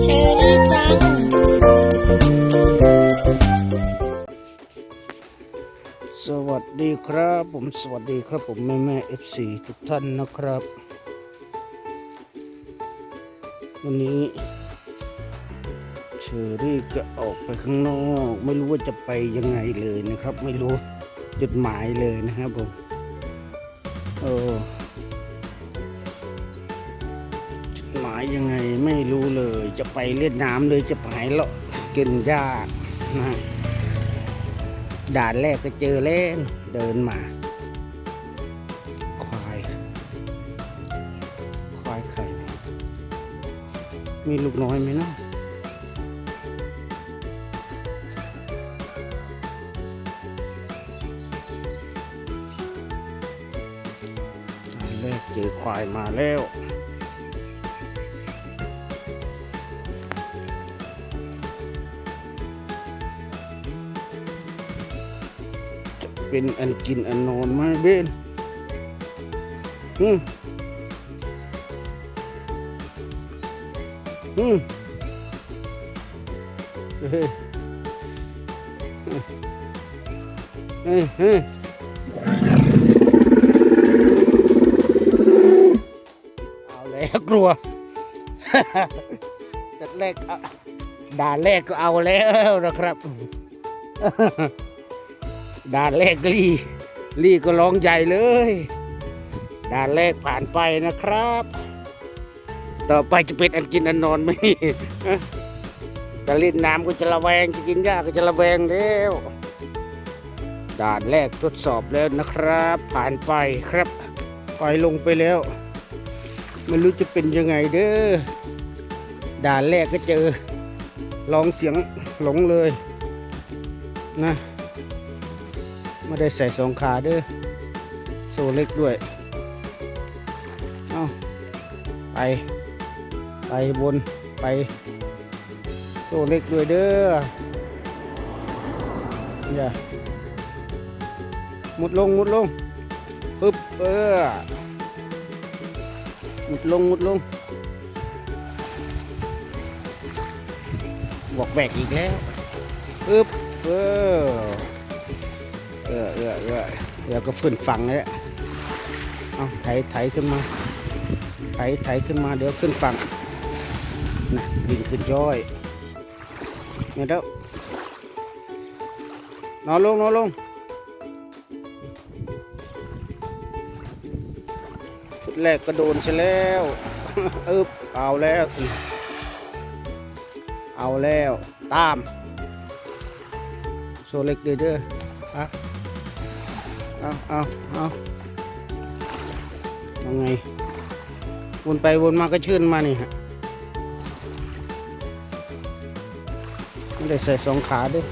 เชอรี่จัง สวัสดีครับ ผมสวัสดีครับผมแม่แม่เอฟซีทุกท่านนะครับ วันนี้เชอรี่จะออกไปข้างนอก ไม่รู้ว่าจะไปยังไงเลยนะครับ ไม่รู้จุดหมายเลยนะครับผมโอ้จุ ยังไงไม่รู้เลย จะไปเล่นน้ำเลยจะไปเลาะกินหญ้านะด่านแรกก็เจอเล่นเดินมาควายควายไข่มีลูกน้อยไหมเนาะด่านแรกเจอควายมาแล้ว เป็นอันกินอันนอนไหมเบนอืมอืมเฮ้ยเฮ้ยเฮ้ยเอาแล้วกลัวจัดแรกด่านแรกก็เอาแล้วนะครับ ด่านแรกลี่ลี่ก็ร้องใหญ่เลย ด่านแรกผ่านไปนะครับ ต่อไปจะเป็นอันกินอันนอนไหมจะเล่นน้ำก็จะระแวงจะกินหญ้าก็จะระแวงแล้วด่านแรกทดสอบแล้วนะครับ ผ่านไปครับปล่อยลงไปแล้วไม่รู้จะเป็นยังไงเด้อด่านแรกก็เจอลองเสียงหลงเลยนะ ไม่ได้ใส่สองขาเด้อโซเล็กด้วยเอาไปไปบนไป โซเล็กด้วยเด้ออย่ามุดลงมุดลงปึ๊บเออมุดลงมุดลงบอกแบกอีกแล้วปึ๊บเออ เออเออเออเดี๋ยวก็ฟื้นฟังแล้วเอาไถไถขึ้นมา ไถไถขึ้นมาเดี๋ยวขึ้นฝั่งนะวิ่งขึ้นย้อยเนี่ยเด้อนอนลงนอนลงชุดแรกก็โดนใช่แล้วอึบเอาแล้ว เอาแล้ว ตาม โซเล็กเด้อเด้ออะ เอาเอาเอายังไง วนไปวนมาก็ชื่นมานี่ฮะไม่ได้ใส่สองขาด้วย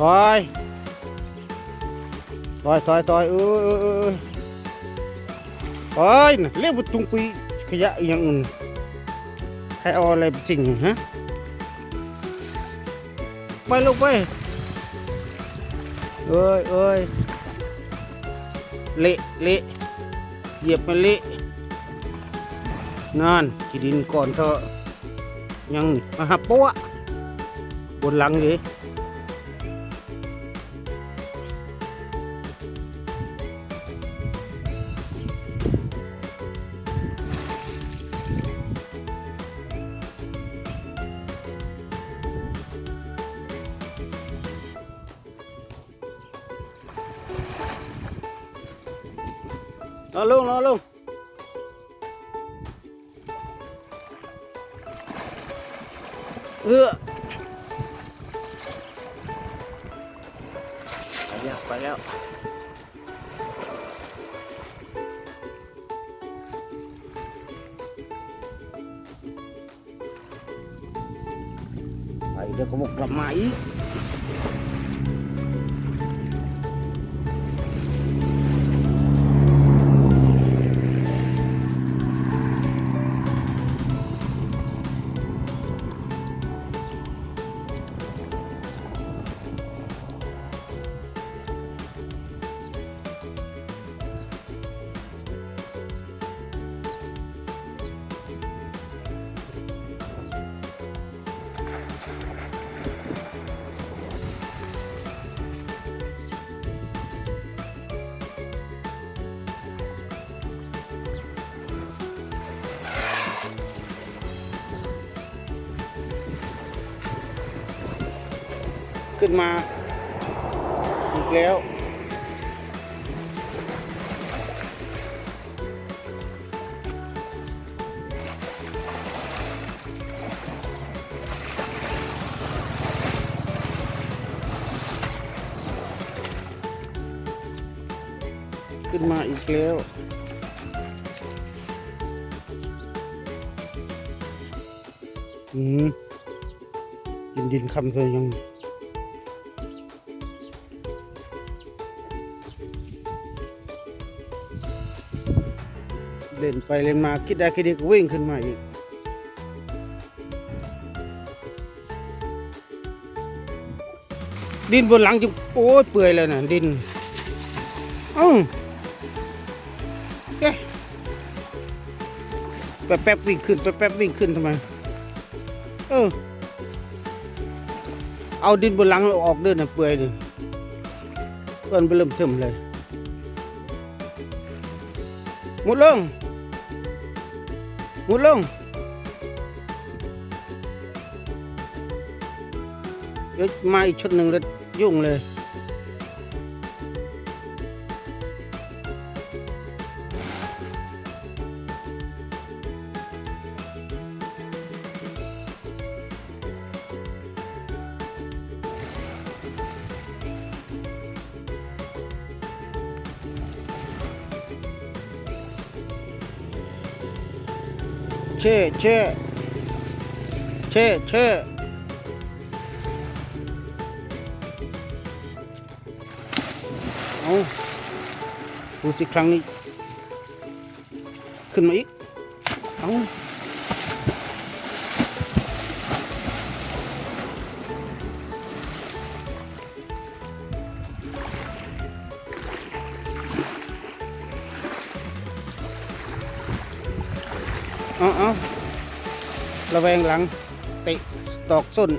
ถอยถอยถอยถอยเออเออเออถอยนะเรียกว่าตุงปีขยะอย่างอื่นใครเอาอะไรจริงฮะไปลูกไป เอ้ยเอ้ยเละเละเหยียบมาเละนั่นกินดินก่อนเถอะยังมาหับปะวบนหลังดินอนลงนอนลงเลย วเขาบอกกลับมาอีก ขึ้นมาอีกแล้ว ขึ้นมาอีกแล้วอืมกินดินคำเธอยัง เล่นไปเล่นมาคิดได้คิดดีก็วิ่งขึ้นมาอีกดินบนหลังจะโอ้ยเปื่อยเลยนะดินเอ้าเอ๊ะแป๊บแป๊บๆวิ่งขึ้นแป๊บแป๊บๆวิ่งขึ้นทำไมเออเอาดินบนหลังออกเดินน่ะเปื่อยดิเพื่อนไปเริ่มเทิมเลยหมดลง มุดลง เดี๋ยวมาอีกชุดหนึ่งเลยยุ่งเลย เช่เช่เช่เช่เอาดูสิครั้งนี้ ขึ้นมาอีก เอา อ๋อระแวงหลังเตะตอกส้น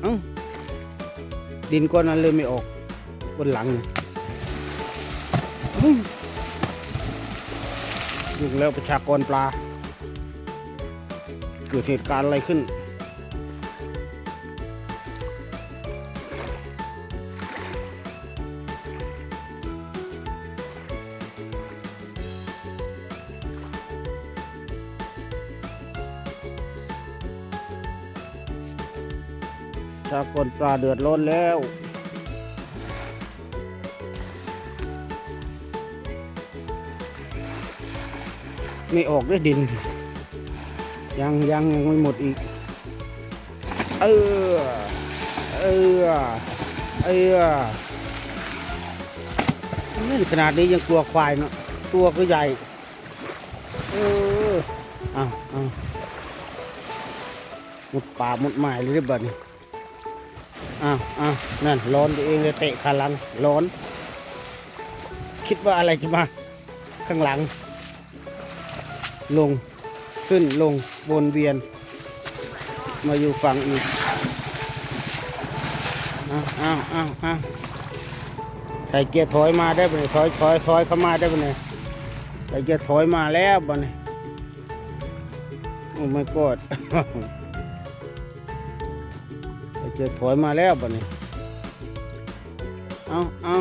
เอาดินก้อนนั้นเลยไม่ออกบนหลังยุ่งแล้วประชากรปลา เกิดเหตุการณ์อะไรขึ้น ประชากรปลาเดือดร้อนแล้ว ไม่ออกด้วยดิน ยังยังยังไม่หมดอีก เออ เออ เออนี่ขนาดนี้ยังกลัวควายเนาะตัวก็ใหญ่ เอออ้าวอ้าวหมดป่าหมดไม้เลยเด้อบัดนี้ อ้าวอ้าวนั่นร้อนตัวเองเลยเตะขาหลังร้อน คิดว่าอะไรจะมา ข้างหลัง ลงขึ้นลงวนเวียน มาอยู่ฝั่งอีกอ้าวอ้าวอ้าวอ้าวใส่เกียร์ถอยมาได้ปะเนี่ยถอยถอยถอยเข้ามาได้ปะเนี่ยใส่เกียร์ถอยมาแล้วปะเนี่ยโอ้ไม่กอด ใส่เกียร์ถอยมาแล้วปะเนี่ยเอาเอา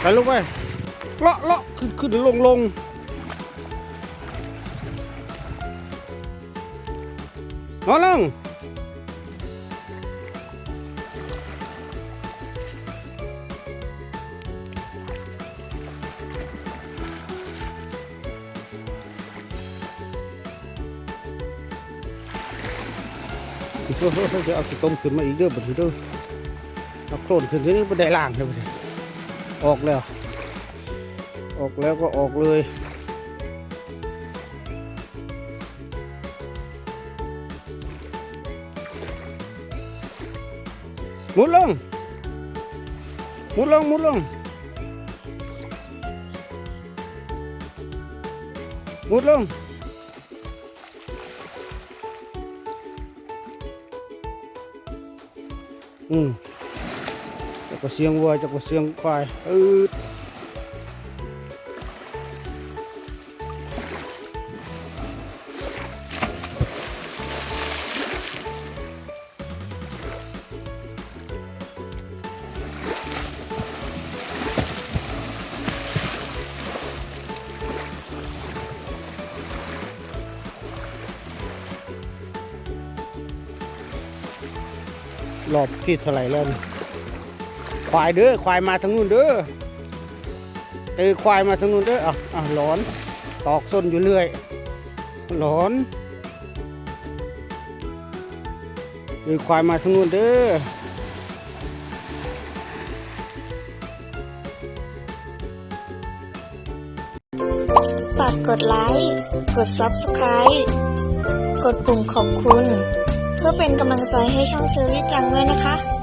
ไปลูกไปเลาะเลาะขึ้นขึ้นลงลงนอนลง เดี๋ยวเอาต้มขึ้นมาอีกเด้อบัดนี้เด้อเอาโคลนขึ้นทีนี้ไม่ได้ล่างเลยบัดนี้ออกแล้ว ออกแล้วก็ออกเลยมุนลงมุนลงมุนลงมุนลง อืมจะก็เสีย รอบที่เท่าไหร่แล้วควายเด้อควายมาทางนู้นเด้อเออควายมาทางนู้นเด้ออะอะหลอนตอกส้นอยู่เรื่อยหลอนเออควายมาทางนู้นเด้อฝากกดไลค์ กด Subscribe กดปุ่มขอบคุณ เพื่อเป็นกำลังใจให้ช่องเชอรี่จังด้วยนะคะ